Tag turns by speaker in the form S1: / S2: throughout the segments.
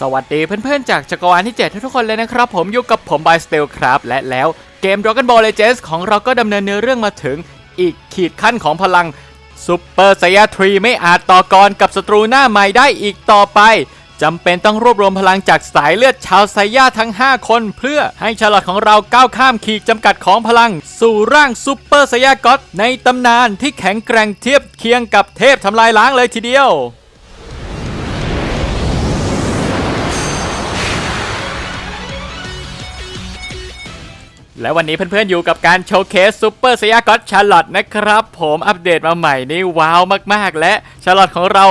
S1: สวัสดีเพื่อนๆ จากจักรวาลที่ 7 ทุกๆคนเลยนะครับ ผมอยู่กับผมบายสเตลครับ และแล้วเกม Dragon Ball Legends ของเราก็ดำเนินเนื้อเรื่องมาถึงอีกขีดขั้นของพลังซูเปอร์ไซยาทรีไม่อาจต่อกรกับศัตรูหน้าใหม่ได้อีกต่อไปจำเป็นต้องรวบรวมพลังจากสายเลือดชาวไซย่าทั้ง 5 คน เพื่อให้ชาลอตของเราก้าวข้ามขีดจำกัดของพลัง สู่ร่างซูเปอร์ไซยาก็อตในตำนานที่แข็งแกร่งเทียบเคียงกับเทพทำลายล้างเลยทีเดียว และวันนี้เพื่อนๆอยู่กับการโชว์เคสซูเปอร์เซียก็อตชาร์ลอตนะครับผมอัปเดตมาใหม่นี่ว้าวมากๆ และชาร์ลอตของเรา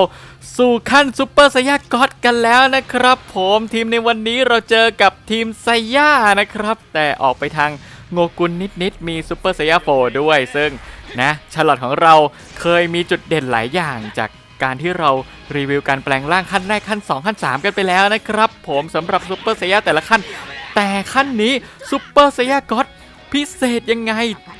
S1: สู่ขั้นซูเปอร์ไซยาก็อตกันแล้วนะครับ ผมทีมในวันนี้เราเจอกับทีมไซย่านะครับ แต่ออกไปทางโงกุลนิดๆมีซูเปอร์ไซยาโฟด้วย ซึ่งนะชาร์ลอตของเราเคยมีจุดเด่นหลายอย่างจากการที่เรารีวิวการแปลงร่างขั้นแรกขั้น 2 ขั้น 3 กันไปแล้วนะครับ ผมสำหรับซูเปอร์ไซยาแต่ละขั้น แต่ขั้นนี้ซูเปอร์ไซยาก็อตพิเศษยังไง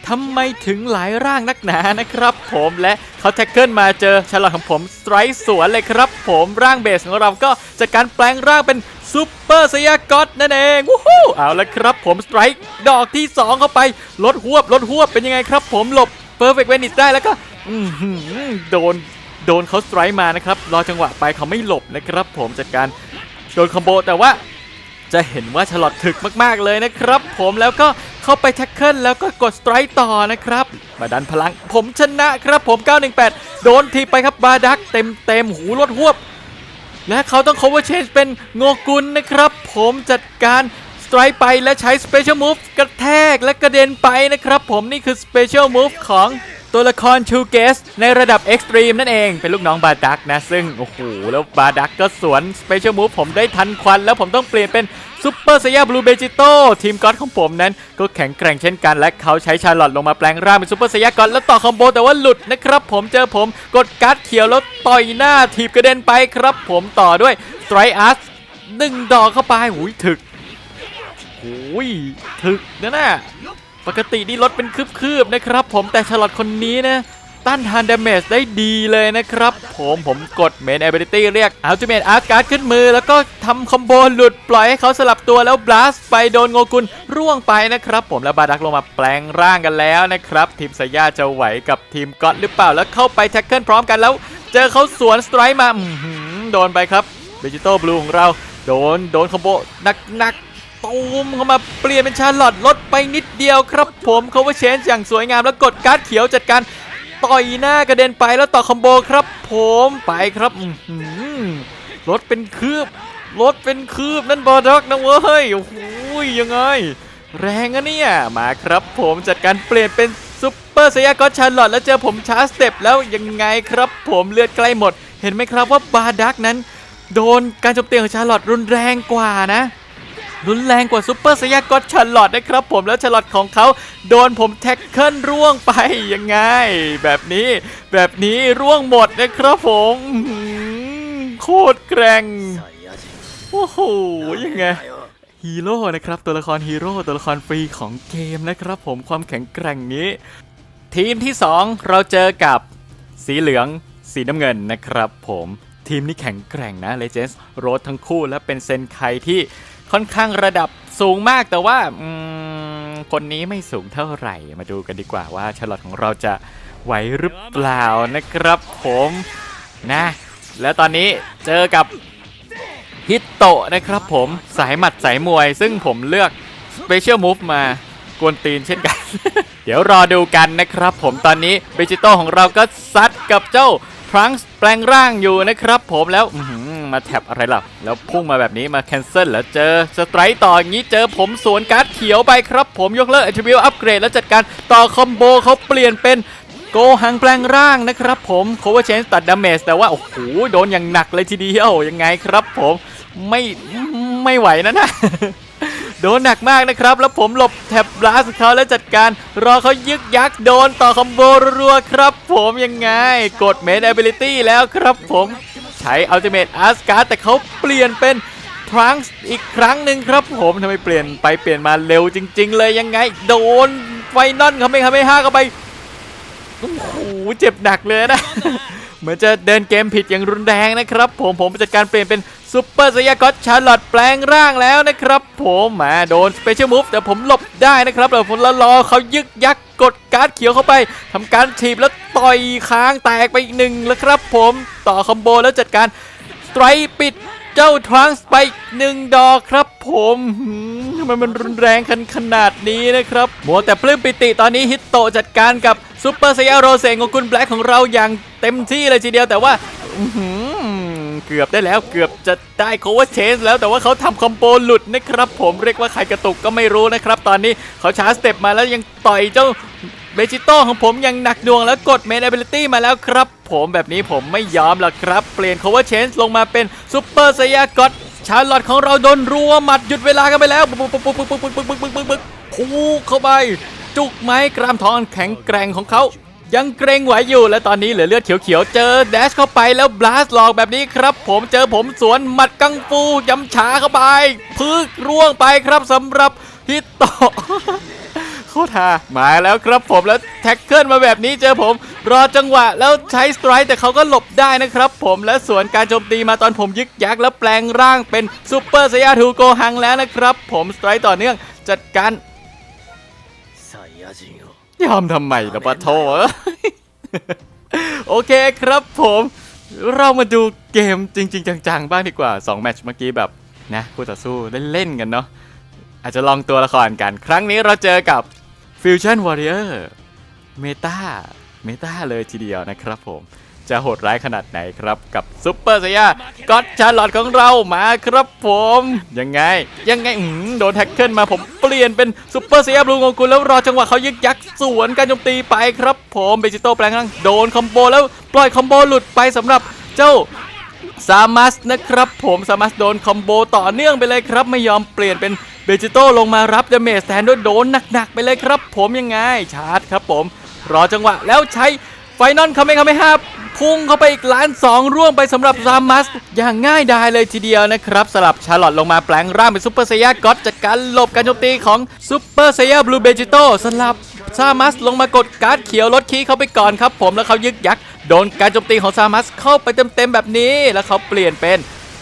S1: ทำไมถึงหลายร่างนักหนานะครับผมและเขาแท็กเกิลมาเจอฉลอดของผมสไตร์สวนเลยครับผมร่างเบสของเราก็จะการแปลงร่างเป็นซูเปอร์ไซยาก็อตนั่นเองวู้ฮู้เอาละครับผมสไตร์ดอกที่ 2 เข้าไปลดหวบลดหวบเป็นยังไงครับ ผมหลบเพอร์เฟกต์เวนิสได้แล้วก็โดนโดนเขาสไตร์มานะครับรอจังหวะไปเขาไม่หลบนะครับผมจัดการโดนคอมโบแต่ว่า จะเห็นว่าฉลอดถึกมากๆเลยนะครับ ผมแล้วก็เข้าไปแท็กเกิลแล้วก็กดสไตร์ต่อนะครับมาดันพลังผมชนะครับผม 918 โดนทีไปครับบาดักเต็มเต็มหูรถหวบ และเขาต้อง cover change เป็นโงกุลนะครับ ผมจัดการสไตร์ไปและใช้ special move กระแทกและกระเด็นไปนะครับ ผมนี่คือ special move ของ ตัวละครชูเกสในระดับ Extreme นั่นเองเป็นลูกน้องบาดักนะ ซึ่ง โอ้โห แล้วบาดักก็สวน special move ผมได้ทันควัน แล้วผมต้องเปลี่ยนเป็นซูเปอร์ไซยาบลูเบจิโตทีมก็อดของผมนั้น ก็แข็งแกร่งเช่นกัน และเขาใช้ชาร์ลอตลงมาแปลงร่างเป็นซูเปอร์ไซยาก่อนแล้วต่อคอมโบแต่ว่าหลุดนะครับผมเจอผมกดการ์ดเขียวแล้วต่อยหน้าถีบกระเด็นไปครับ ผมต่อด้วยสไตรอัสหนึ่งดอกเข้าไปหุยถึกหุยถึกนะน่ะ ปกตินี่ลดเป็นคืบๆนะครับ ผมแต่ชลอตคนนี้นะต้านทานดาเมจได้ดีเลยนะครับ ผมผมกดเมน a b i l i t y เรียก Ultimate Art Card ขึ้นมือ แล้วก็ทำคอมโบหลุดปล่อยให้เขาสลับตัวแล้วบลัสไปโดนโงกุลร่วงไปนะครับ ผมแล้วบาดักลงมาแปลงร่างกันแล้วนะครับ ทีมสยาจะไหวกับทีมก็อตหรือเปล่าแล้วเข้าไปแท็กเกิลพร้อมกันแล้ว เจอเขาสวนสไตร์มาโดนไปครับดิจิตอลบลูของเรา โดนโดนคอมโบหนักๆ ตูมเข้ามาเปลี่ยนเป็นชาร์ลอตลดไปนิดเดียวครับผมเขาว่าเชนอย่างสวยงามแล้วกดการ์ดเขียวจัดการต่อยหน้ากระเด็นไปแล้วต่อคอมโบครับ ผมไปครับลดเป็นคืบลดเป็นคืบนั่นบอดักนะเว้ยโอ้โหยังไง แรงอะเนี่ยมาครับผมจัดการเปลี่ยนเป็นซุปเปอร์ไซยากอชาร์ลอตแล้วเจอผมช้าสเต็ปแล้วยังไงครับ ผมเลือดใกล้หมด เห็นไหมครับว่าบาดักนั้น โดนการจมตีของชาร์ลอตรุนแรงกว่านะ รุนแรงกว่าซูเปอร์สยากอตชาร์ลอตนะครับผมแล้วชาร์ลอตของเขาโดนผมแท็กเกิลร่วงไปยังไง แบบนี้แบบนี้ร่วงหมดนะครับผมโคตรแกร่งโอ้โหยังไงฮีโร่นะครับตัวละครฮีโร่ตัวละครฟรีของเกมนะครับผมความแข็งแกร่งนี้ ทีมที่ 2 เราเจอกับสีเหลือง สีน้ำเงินนะครับผมทีมนี้แข็งแกร่งนะ Legends Road ทั้งคู่และเป็นเซนไคที่ ค่อนข้างระดับสูงมากแต่ว่าคนนี้ไม่สูงเท่าไหร่ มาดูกันดีกว่าว่าชลอตของเราจะไหวหรือเปล่านะครับผมนะ แล้วตอนนี้เจอกับฮิตโตะนะครับผมสายหมัดสายมวย ซึ่งผมเลือก Special Move มากวนตีนเช่นกัน เดี๋ยวรอดูกันนะครับผมตอนนี้เบจิโตของเราก็ซัดกับเจ้าทรังส์แปลงร่างอยู่นะครับผมแล้ว มาแท็บอะไรล่ะ แล้วพุ่งมาแบบนี้มาแคนเซิลแล้วเจอสไตร์ต่ออย่างนี้เจอผมสวนการ์ดเขียวไปครับ ผมยกเลิก a t t r i b u t e อัปเกรดแล้วจัดการต่อคอมโบเขาเปลี่ยนเป็นโกหังแปลงร่างนะครับผม cover change ตัดดาเมจแต่ว่า โอ้โห โดนอย่างหนักเลยทีเดียว ยังไงครับผมไม่ไม่ไหวนะนะโดนหนักมากนะครับ แล้วผมหลบแท็บบลัสเขาแล้วจัดการ รอเขายึกยักโดนต่อคอมโบรัวครับ ผมยังไง กดเมน ability แล้วครับผม ใช้ ultimate a s c a r แต่เขาเปลี่ยนเป็นทรังส์อีกครั้งหนึ่งครับผมทำไมเปลี่ยนไปเปลี่ยนมาเร็วจริง ๆ เลยยังไง โดนไฟนอลเขาไม่เขาไม่ห้าเข้าไปโอ้โหเจ็บหนักเลยนะ เหมือนจะเดินเกมผิดอย่างรุนแรงนะครับ ผมผมจัดการเปลี่ยนเป็นซูเปอร์สยากอตชาร์ลอตแปลงร่างแล้วนะครับ ผมมาโดนสเปเชียลมูฟแต่ผมหลบได้นะครับแล้วผมละรอเขายึกยัก กดการ์ดเขียวเข้าไปทำการถีบแล้วต่อยค้างแตกไปอีกหนึ่งแล้วครับผมต่อคอมโบแล้วจัดการสไตรปิดเจ้าทรานส์ไปหนึ่งดอกครับผมทำไมมันรุนแรงกันขนาดนี้นะครับมัวแต่ปลื้มปิติตอนนี้ฮิตโตจัดการกับซูเปอร์ไซยาโรเซงของคุณแบล็คของเราอย่างเต็มที่เลยทีเดียวแต่ว่าอื เกือบได้แล้วเกือบจะได้โคเวอร์เชนแล้วแต่ว่าเขาทำคอมโบหลุดนะครับผมเรียกว่าใครกระตุกก็ไม่รู้นะครับ ตอนนี้เขาชาร์จสเต็ปมาแล้วยังต่อยเจ้าเบจิโต้ของผมยังหนักดวงแล้วกดเมน a เบลิตี้มาแล้วครับ ผมแบบนี้ผมไม่ยอมหรอกครับ เปลี่ยนโคเวอร์เชนลงมาเป็นซูเปอร์ไซยากอตชาร์ลอตของเราโดนรัวหมัดหยุดเวลากันไปแล้วปุ๊บปุ๊บปุ๊บปุ๊บปุ๊บปุ๊บปุ๊บปุ๊บปุ๊บปุ๊บพูเข้าไป จุกไม้กรามทองแข็งแกร่งของเขา ยังเกรงไหวอยู่และตอนนี้เหลือเลือดเขียวๆ เจอแดชเข้าไปแล้วบลัสหลอกแบบนี้ครับ ผมเจอผมสวนหมัดกังฟูยำฉาเข้าไปพึ่งร่วงไปครับสำหรับฮิตโตโคตรามาแล้วครับผมแล้วแท็กเกิลมาแบบนี้เจอผม รอจังหวะแล้วใช้สไตร์แต่เขาก็หลบได้นะครับผมและสวนการโจมตีมาตอนผมยึกยักแล้วแปลงร่างเป็นซูเปอร์สยาทูโกฮังแล้วนะครับ ผมสไตร์ต่อเนื่องจัดการ ยอมทำไมล่ะปะโถโอเคครับผม เรามาดูเกมจริง ๆ จังๆ บ้างดีกว่า 2 แมตช์เมื่อกี้แบบนะคู่ต่อสู้เล่น ๆ กันเนาะอาจจะลองตัวละครกัน ครั้งนี้เราเจอกับ Fusion Warrior เมตาเมตาเลยทีเดียวนะครับผม จะโหดร้ายขนาดไหนครับ กับซุปเปอร์เซียก็อตชาร์ลอตของเรามาครับผม ยังไง ยังไงอืมโดนแท็กเกิลมาผมเปลี่ยนเป็นซุปเปอร์เซียบลูของคุณแล้วรอจังหวะเขายึกยักสวนการโจมตีไปครับ ผมเบจิโต้แปลงร่างโดนคอมโบแล้วปล่อยคอมโบหลุดไปสำหรับเจ้าซามัสนะครับผมซามัสโดนคอมโบต่อเนื่องไปเลยครับ ไม่ยอมเปลี่ยนเป็นเบจิโต้ลงมารับเดเมจแทนด้วยโดนหนักๆไปเลยครับ ผมยังไงชาร์จครับผม รอจังหวะแล้วใช้ไฟนอลคาเมคาเมฮา พุ่งเข้าไปอีกล้านสองร่วงไปสำหรับซามัส อย่างง่ายดายเลยทีเดียวนะครับ สลับชาร์ลอตลงมาแปลงร่างเป็นซูเปอร์ไซยาก็อตจัดการหลบการโจมตีของซูเปอร์ไซยาบลูเบจิโตสลับซามัสลงมากดการ์ดเขียวลดคีเข้าไปก่อนครับ ผมแล้วเขายึกยักโดนการโจมตีของซามัสเข้าไปเต็มๆแบบนี้ แล้วเขาเปลี่ยนเป็น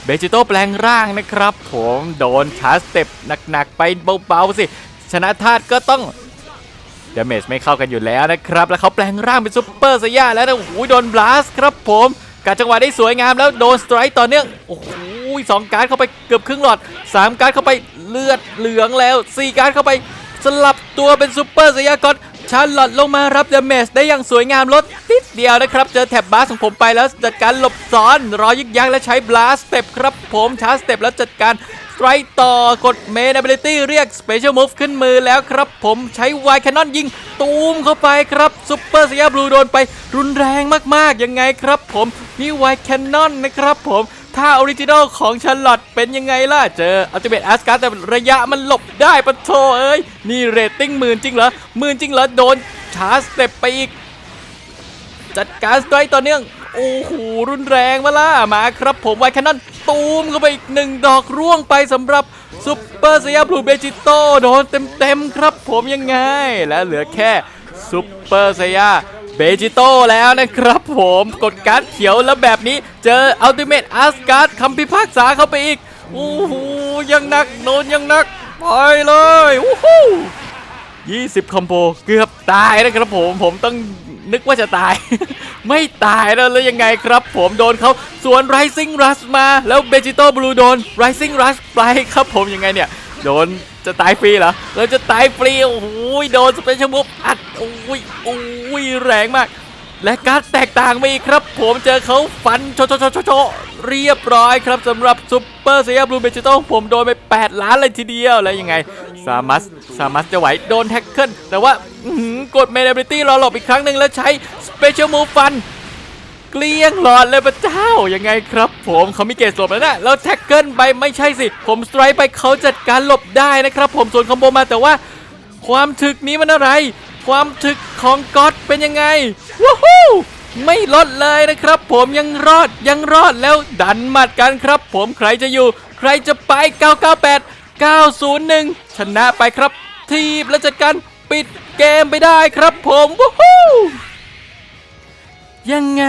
S1: เบจิโตแปลงร่างนะครับ ผมโดนชาร์จสเต็ปหนักๆไปเบาๆสิชนะธาตุก็ต้อง ดาเมจไม่เข้ากันอยู่แล้วนะครับ แล้วเขาแปลงร่างเป็นซุปเปอร์ไซย่าแล้วนะโอ้โหโดนบลัสครับผมการจังหวะได้สวยงามแล้วโดนสไตร์ต่อเนื่องโอ้โหสองการ์ดเข้าไปเกือบครึ่งหลอดสามการ์ดเข้าไปเลือดเหลืองแล้วสี่การ์ดเข้าไปสลับตัวเป็นซูเปอร์สยากรชาร์ลอตลงมารับเดเมจได้อย่างสวยงามลดนิดเดียวนะครับ เจอแท็บบาสของผมไปแล้วจัดการหลบซ้อน รอยึกยักและใช้บลาสเต็ปครับผมชาร์จสเต็ปแล้วจัดการ ไตรต่อกดเมน a เบลิตี้เรียกสเปเชียลมูฟขึ้นมือแล้วครับผมใช้ไวแคนนอนยิงตูมเข้าไปครับซูเปอร์สยาบลูโดนไปรุนแรงมากๆ ยังไงครับผม นี่ไวแคนนอนนะครับผมถ้าออริจินอลของชาร์ลอตเป็นยังไงล่ะ เจออัลติเมทแอสการ์แต่ระยะมันหลบได้ปะโถเอ้ย นี่เรตติ้งหมื่นจริงเหรอหมื่นจริงเหรอ โดนชาร์สเต็ปไปอีก จัดการสไตร์ต่อเนื่อง โอ้โหรุนแรงมาล่ะมาครับผมไวแคนนอนตูมเข้าไปอีกหนึ่งดอกร่วงไปสำหรับซุปเปอร์เซียบลูเบจิโตโดนเต็มๆครับผมยังไง และเหลือแค่ซุปเปอร์เซียเบจิโตแล้วนะครับผมกดการ์ดเขียวแล้วแบบนี้เจออัลติเมทอาร์สการ์ดคำพิพากษาเข้าไปอีกโอ้โหยังหนักโดนยังหนักไปเลยโอ้โห20 คอมโบเกือบตายนะครับผม ผมต้อง นึกว่าจะตาย ไม่ตายแล้วแล้วยังไงครับ ผมโดนเขาสวน Rising Rush มาแล้วเบจิโต้บลูโดน Rising Rush ไปครับผมยังไงเนี่ยโดนจะตายฟรีเหรอเราจะตายฟรีโอ้โหโดนสเปเชียลมุฟอัดโอ้ยโอ้ยแรงมาก และการแตกต่างไปอีกครับ ผมเจอเขาฟันโชโชโชโชโชเรียบร้อยครับสำหรับซุปเปอร์เซียบลูเบจิโต้ผมโดนไป 8 ล้านเลยทีเดียว แล้วยังไง ซามัส ซามัสจะไหวโดนแท็กเกิลแต่ว่าอื้อหือกดเมน a บลิตี้รอหลบอีกครั้งหนึ่งแล้วใช้สเปเชียลมูฟฟันเกลี้ยงหลอดเลยพระเจ้า ยังไงครับผมเขามีเกจหลบแล้วนะ แล้วแท็กเกิลไปไม่ใช่สิ ผมสไตร์ไปเขาจัดการหลบได้นะครับ ผมส่วนคอมโบมาแต่ว่าความถึกนี้มันอะไร ความถึกของก๊อตเป็นยังไงว้ฮูไม่ลดเลยนะครับ ผมยังรอดยังรอดแล้วดันหมัดกันครับ ผมใครจะอยู่ ใครจะไป 998 901 ชนะไปครับ ทีบและจัดการปิดเกมไปได้ครับผมว้ฮูยังไง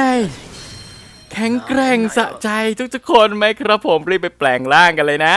S1: แข็งแกร่งสะใจทุกๆคนไหมครับผมรีบไปแปลงร่างกันเลยนะ